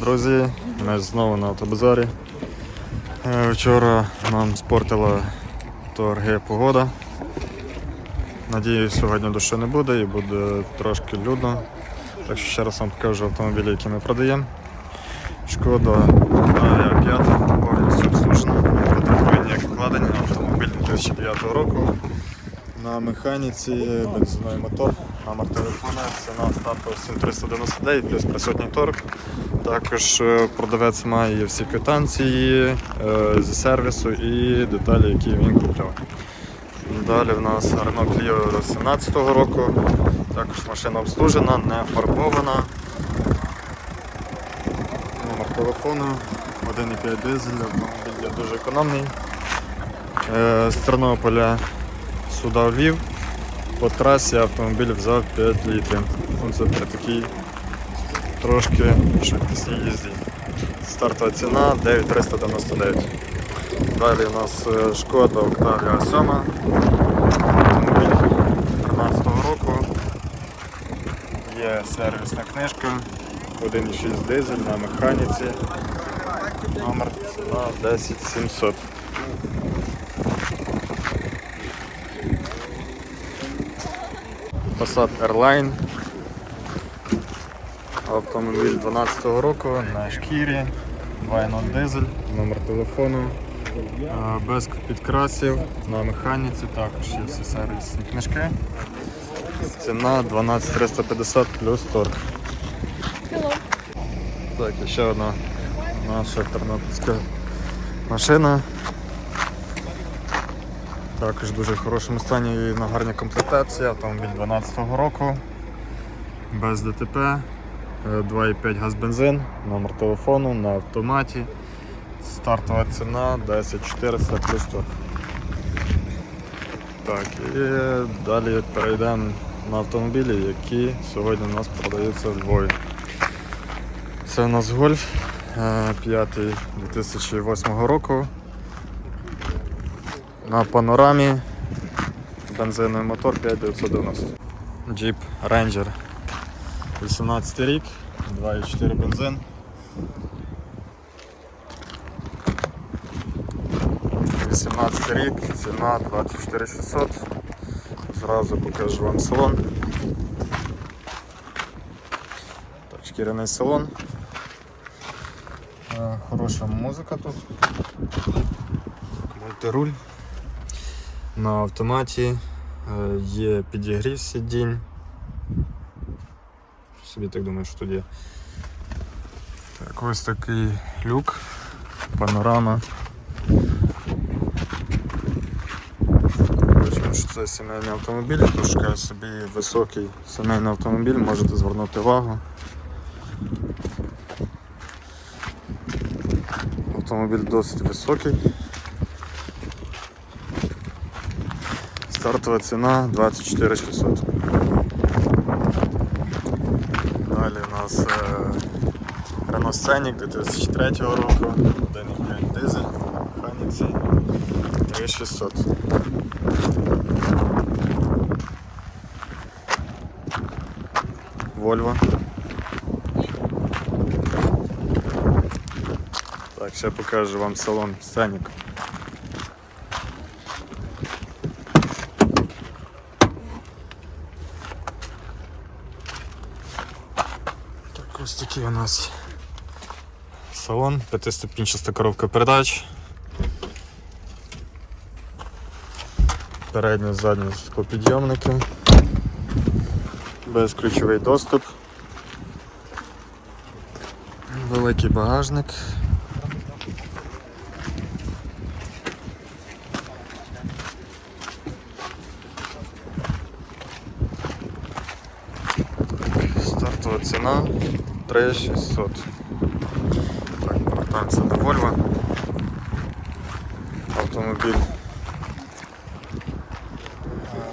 Друзі, ми знову на автобазарі. Е, Вчора нам спортила торги погода. Надіюсь, сьогодні дощу не буде і буде трошки людно. Так що ще раз вам покажу автомобілі, які ми продаємо. Шкода Авіа 5 повністю обслужена, потребує ніяких вкладень. Автомобіль 2009 року. На механіці бензиновий мотор, номер телефона, ціна старту 7399 плюс присутній торг. Також е, продавець має всі квитанції е, зі сервісу і деталі, які він купляв. Далі в нас Renault Clio 17 року. Також машина обслужена, не фарбована. Номер телефону 1,5 дизель, автомобіль є дуже економний. Е, З Тернополя сюди ввів. По трасі автомобіль взяв 5 літрів. Це при такій трошки швидкісній їзді. Стартова ціна 9399. Далі у нас е, шкода Octavia 7. Автомобіль 2013 року. Є сервісна книжка. 1,6 дизель на механіці. Номер ціна 10700. Passat Airline. Автомобіль 12 року на шкірі, 2.0 дизель, номер телефону, е, без підкрасів, на механіці, також є всі сервісні книжки. Ціна 12350 плюс торг. Так, і ще одна наша тернопільська машина. Також в дуже хорошому стані і на гарній комплектації. Автомобіль 12-го року, без ДТП, 2,5 газ бензин, номер телефону на автоматі. Стартова ціна 10400 плюс. Так, і далі перейдемо на автомобілі, які сьогодні у нас продаються в Львові. Це у нас гольф 5 2008 року. На панорамі бензиновий мотор 5990. Jeep Ranger 18 рік, 2,4 бензин. Вісімнадцятий рік, ціна 24600. Зразу покажу вам салон. Так, шкіряний салон. Е, Хороша музика тут. Мультируль. На автоматі е, є підігрів сидінь. Собі так думаю, що є. Так, ось такий люк, панорама. Бачимо, що це сімейний автомобіль, хто собі високий сімейний автомобіль, можете звернути увагу. Автомобіль досить високий. Стартова ціна 24 600. Scenic 2003 року, 1,5 дизель механіці 3600. Volvo. Так, ще покажу вам салон. Так, ось такий у нас салон, п'ятиступінчаста коробка передач. Передні задні склопідйомники. Безключовий доступ. Великий багажник. Стартова ціна 3600. Повертаємося до Volvo. Автомобіль.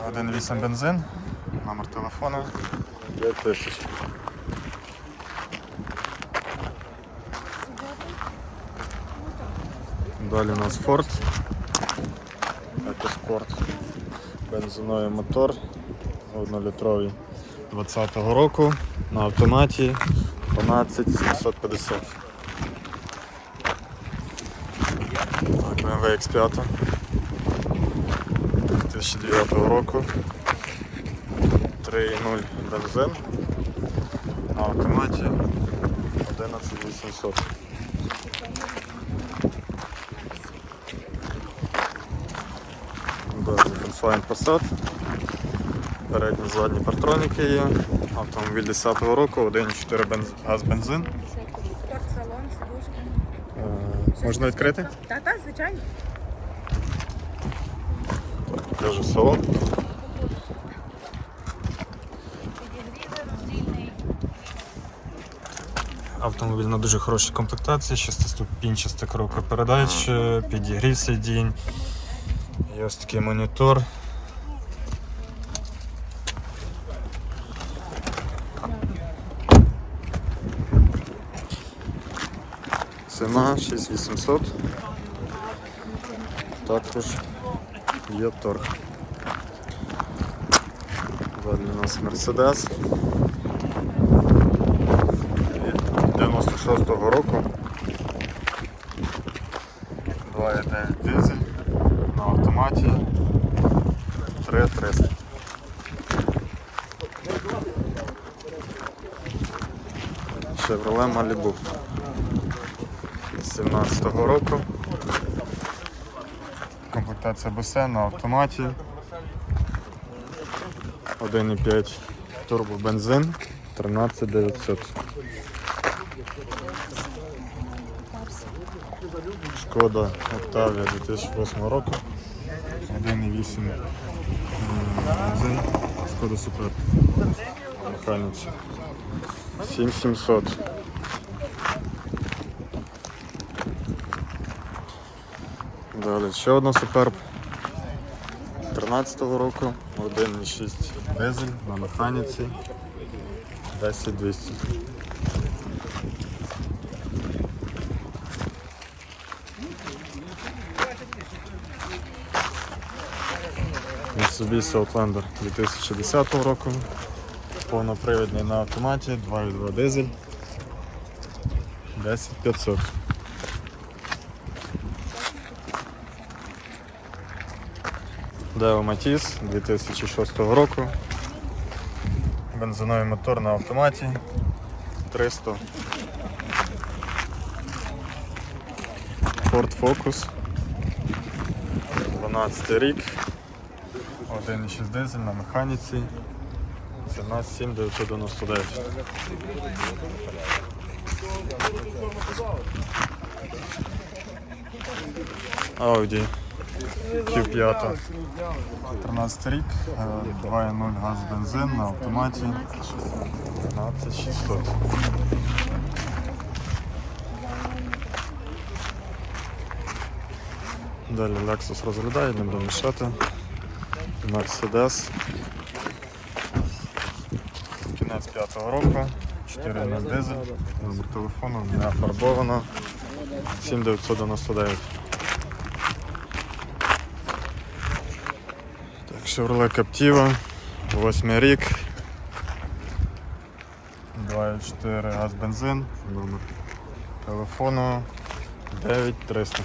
е, 1.8 бензин, номер телефону. 5000. Далі у нас Ford EcoSport. Бензиновий мотор. 1-літровий 20-го року. На автоматі 12 750. Так, BMW X5 2009 року. 3.0 бензин на автоматі 11800. Далі Volkswagen Passat. Передні задні партроніки є. Автомобіль 10-го року, 1.4 бенз... газ бензин. Спортсалон, сидушки. Е, можна відкрити? Та, та, звичайно. Покажу салон. Автомобіль на дуже хорошій комплектації, шестиступінчаста коробка передач, підігрів сидінь. Є ось такий монітор. Ціна 6800. Також є торг. Далі у нас Mercedes. 96-го року. 2.9 дизель на автоматі 3.300. Chevrolet Malibu 17-го року. Комплектація BC на автоматі. 1,5 турбобензин 13900. Шкода Октавія 2008 року. 1,8 бензин. Шкода Супер. Механіці. 7700. Далі ще одна суперб. 13-го року 1,6 дизель на механіці 10200. Mitsubishi Outlander 2010 року. Повнопривідний на автоматі, 2,2 дизель. 10500. Део Матіс 2006 року. Бензиновий мотор на автоматі 300. Ford Focus 12 рік. 1,6 дизель на механіці. Ціна 7999. Audi Q5 13 рік, е, 2.0 газ бензин на автоматі 15600. Далі Lexus розглядає, не буду мішати. Mercedes. Кінець п'ятого року. 4.0 дизель. Номер телефону не фарбовано. 7999. Chevrolet Captiva. 8 рік. 2.4 газ бензин. Номер телефону 9300.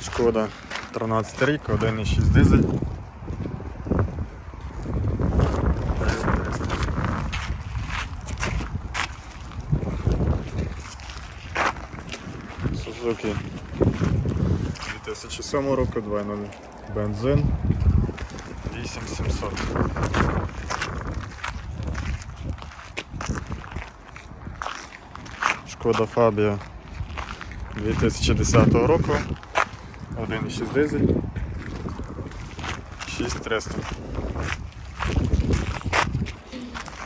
Шкода 13 рік, 1,6 дизель. Suzuki 2007 року, 2.0 бензин 8700. Шкода Фабія 2010 року. 1,6 дизель. 6300.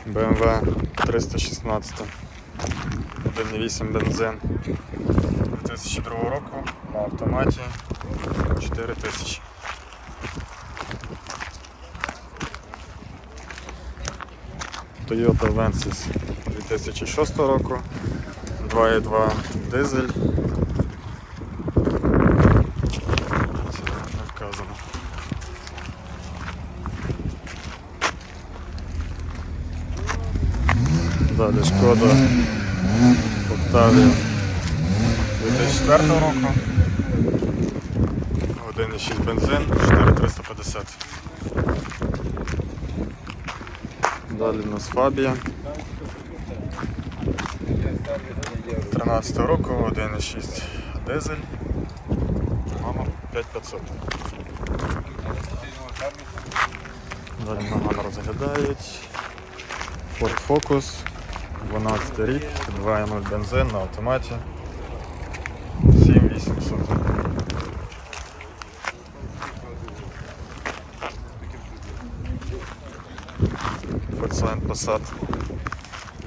BMW 316. 1,8 бензин. 2002 року на автоматі 4 тисячі. Toyota Vensis 2006 року, 2.2 дизель. Це не. Далі шкода Octavia 2004 року. 1,6 бензин, 4350. Далі у нас Фабія. 13 року, 1,6 дизель. Мама 5500. Далі нагано розглядають. Ford Focus, 12 рік, 2.0 бензин на автоматі. 7800. Volkswagen Passat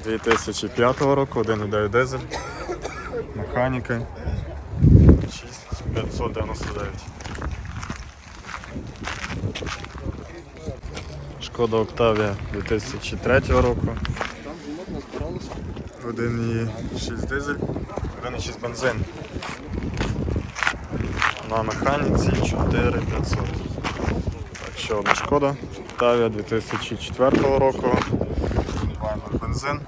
2005 року, 1.9 дизель, механіки 6599. Шкода Октавія 2003 року. 1.6 дизель, 1.6 бензин. На механіці 4500. Так, ще одна шкода. Октавія 2004 року. 2.0 бензин.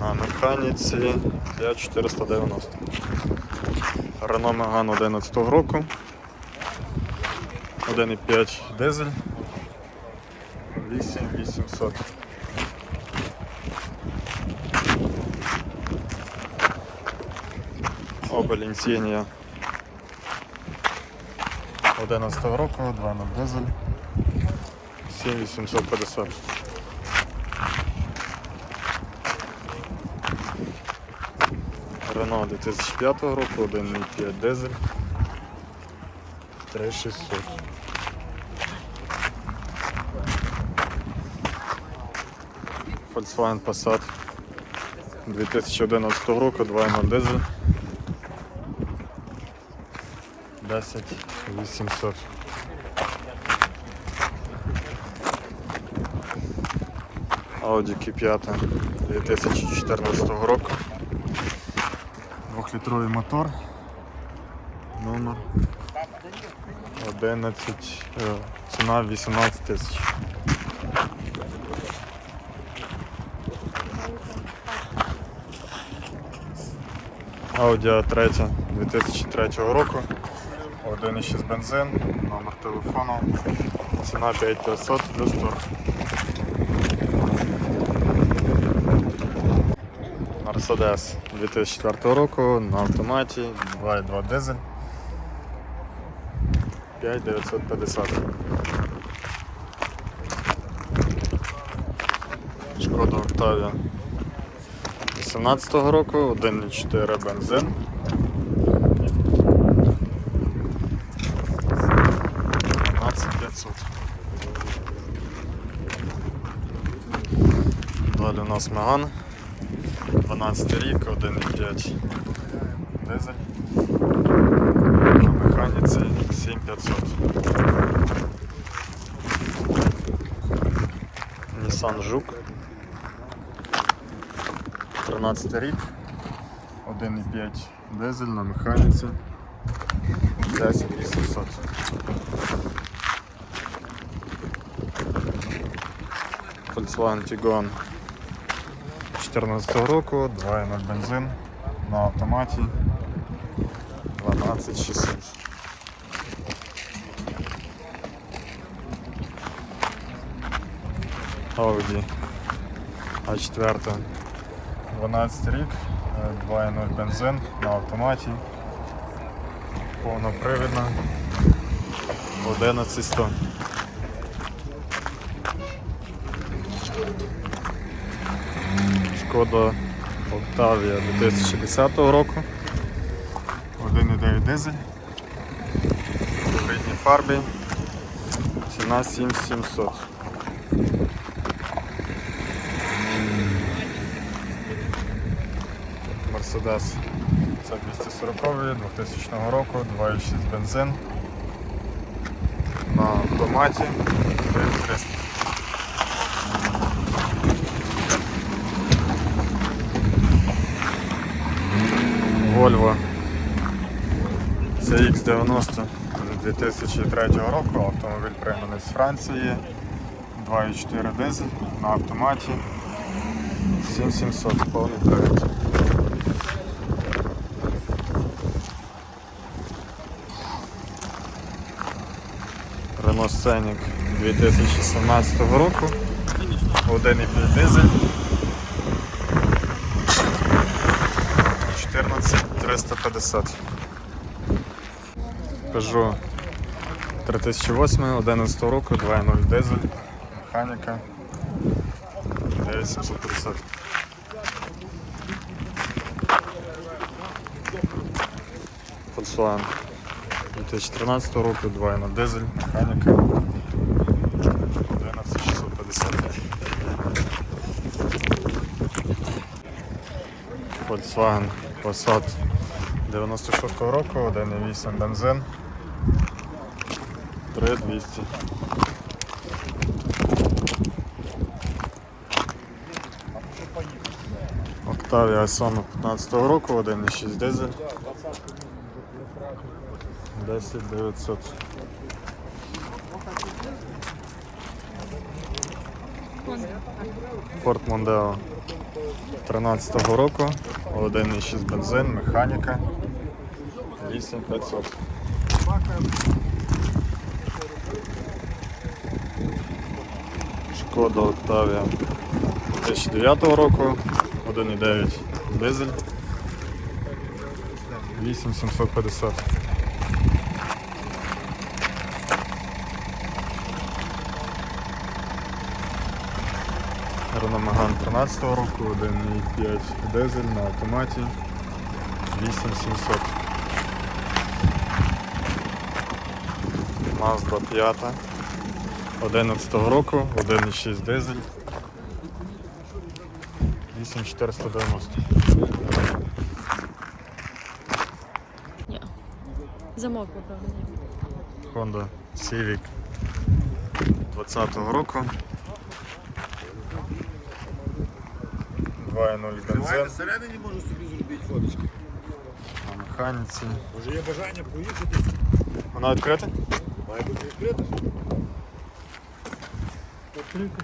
На механіці 5490. Renault Megane 11 року. 1,5 дизель. 8800. Opel Insignia 11 року, 2.0 дизель. 7850. Renault 2005 року, 1,5 дизель. 3600. Volkswagen Passat 2011 року, 2.0 дизель. 10 Audi Q5 2014 року. Двохлітровий мотор. Номер 11, е, ціна 18 тисяч. Audi A3 2003 року. 1,6 бензин, номер телефону, ціна 5500 плюс торг. Мерседес 2004 року на автоматі 2,2 дизель 5950. Шкода Октавія 18 року, 1,4 бензин. 12500. Далі у нас Меган. 12 рік, 1,5 дизель. На механіці 7500. Nissan Жук. 13 рік. 1,5 дизель на механіці. 10800. Volkswagen Tiguan 14 року, 2.0 бензин на автоматі 12600. Audi A4 12 рік, е, 2.0 бензин на автоматі, повнопривідна 11100. Шкода Октавія 2010 року. 1,9 дизель. В рідній фарбі. Ціна 7700. Мерседес. Це 240 2000 року, 2,6 бензин. На автоматі. 9300. Volvo CX90 2003 року. Автомобіль пригнаний з Франції. 2,4 дизель на автоматі. 7700 повний привід. Renault Scenic 2017 року. 1,5 дизель. 14350. Peugeot 3008 11 року, 2.0 дизель, механіка 9750. Volkswagen 2013 року, 2.0 дизель, механіка 11650. Volkswagen Passat 96 року, 1.8 бензин. 3200. Octavia Asano 15 року, 1.6 дизель. 10900. Ford Mondeo 13 року, 1.6 бензин, механіка. 8500. Шкода Octavia 2009 року, 1.9 дизель, 8750. Renault Megane 13 року, 1.5 дизель на автоматі, 8700. Mazda 5 11 року, 1.6 дизель. 8490. Ні. Замок виправданий. Honda Civic 20 року. 2.0 бензин всередині можу собі зробити фоточки. на механіці. Може є бажання проїхати, Вона відкрита? Має бути відкрита. Закрита.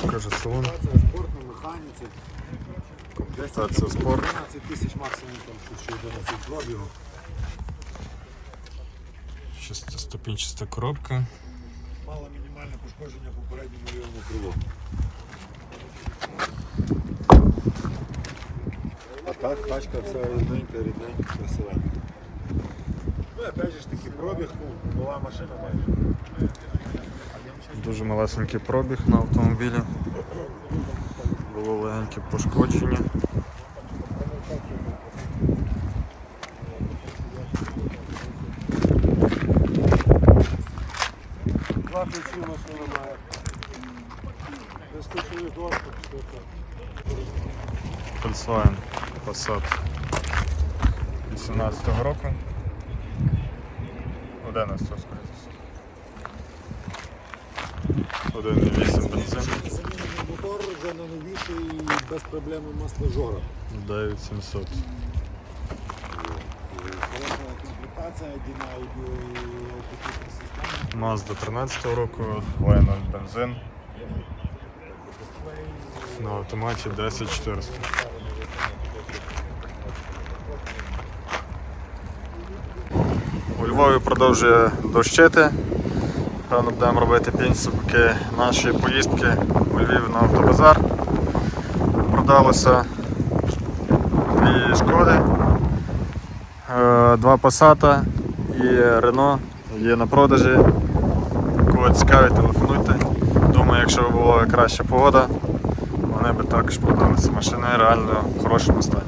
Покажу салон. Це спорт на механіці. Комплектація спорт. 12 тисяч максимум, там щось ще 11 пробігу. Шестиступінчаста коробка. Мало мінімальне пошкодження по передньому лівому крилу. Так, тачка вся рідненька, рідненька, красивенька. Ну, опять же ж таки пробіг, ну, нова машина майже. Дуже малесенький пробіг на автомобілі. Було легеньке пошкодження. Два ключі машина має. Безключовий доступ, все так. Volkswagen Passat 18 року. 11 скоріше. 1,8 бензин, Замінений мотор вже на новіший без проблеми масложора. 9700. Хороша комплектація, Dina Audio комп'ютер система. Mazda 13 року, 2.0 бензин. На автоматі 10400. У Львові продовжує дощити. Певно, будемо робити підсумки нашої поїздки у Львів на автобазар. Продалося дві шкоди, е, два Passata і Рено є на продажі. Кого цікавить, телефонуйте. Думаю, якщо б була краща погода, вони би також продалися. Машини реально в хорошому стані.